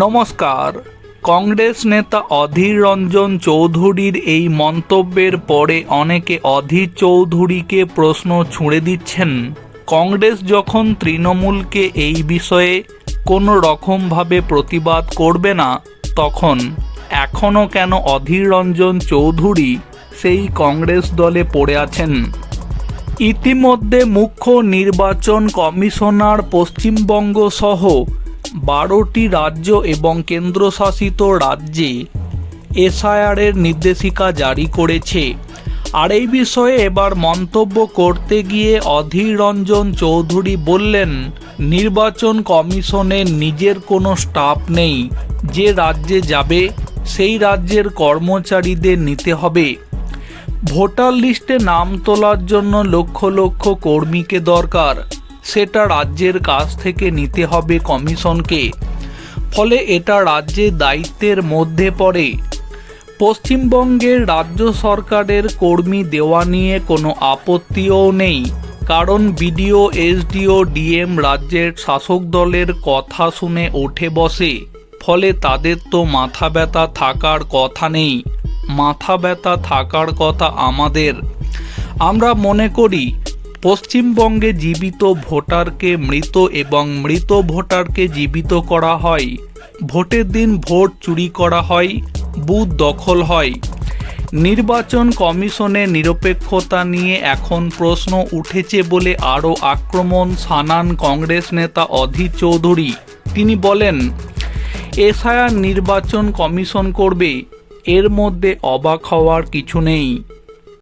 নমস্কার। কংগ্রেস নেতা অধীর রঞ্জন চৌধুরীর এই মন্তব্যের পরে অনেকে অধীর চৌধুরীকে প্রশ্ন ছুঁড়ে দিচ্ছেন। কংগ্রেস যখন তৃণমূলকে এই বিষয়ে কোনো রকমভাবে প্রতিবাদ করবে না, তখন এখনও কেন অধীর রঞ্জন চৌধুরী সেই কংগ্রেস দলে পড়ে আছেন? ইতিমধ্যে মুখ্য নির্বাচন কমিশনার পশ্চিমবঙ্গ সহ বারোটি রাজ্য এবং কেন্দ্রশাসিত রাজ্যে এসআইআরের নির্দেশিকা জারি করেছে। আর এই বিষয়ে এবার মন্তব্য করতে গিয়ে অধীর রঞ্জন চৌধুরী বললেন, নির্বাচন কমিশনের নিজের কোনো স্টাফ নেই। যে রাজ্যে যাবে, সেই রাজ্যের কর্মচারীদের নিতে হবে। ভোটার লিস্টে নাম তোলার জন্য লক্ষ লক্ষ কর্মীকে দরকার। সেটা রাজ্যের কাছ থেকে নিতে হবে কমিশনকে। ফলে এটা রাজ্যের দায়িত্বের মধ্যে পড়ে। পশ্চিমবঙ্গের রাজ্য সরকারের কর্মী দেওয়া নিয়ে কোনো আপত্তিও নেই। কারণ বিডিও, এসডিও, ডিএম রাজ্যের শাসক দলের কথা শুনে ওঠে বসে। ফলে তাদের তো মাথা ব্যথা থাকার কথা নেই। মাথা ব্যথা থাকার কথা আমাদের। আমরা মনে করি পশ্চিমবঙ্গে জীবিত ভোটারকে মৃত এবং মৃত ভোটারকে জীবিত করা হয়। ভোটের দিন ভোট চুরি করা হয়, বুথ দখল হয়। নির্বাচন কমিশনের নিরপেক্ষতা নিয়ে এখন প্রশ্ন উঠেছে বলে আরও আক্রমণ সানান কংগ্রেস নেতা অধীর চৌধুরী। তিনি বলেন, এসআইআর নির্বাচন কমিশন করবে, এর মধ্যে অবাক হওয়ার কিছু নেই।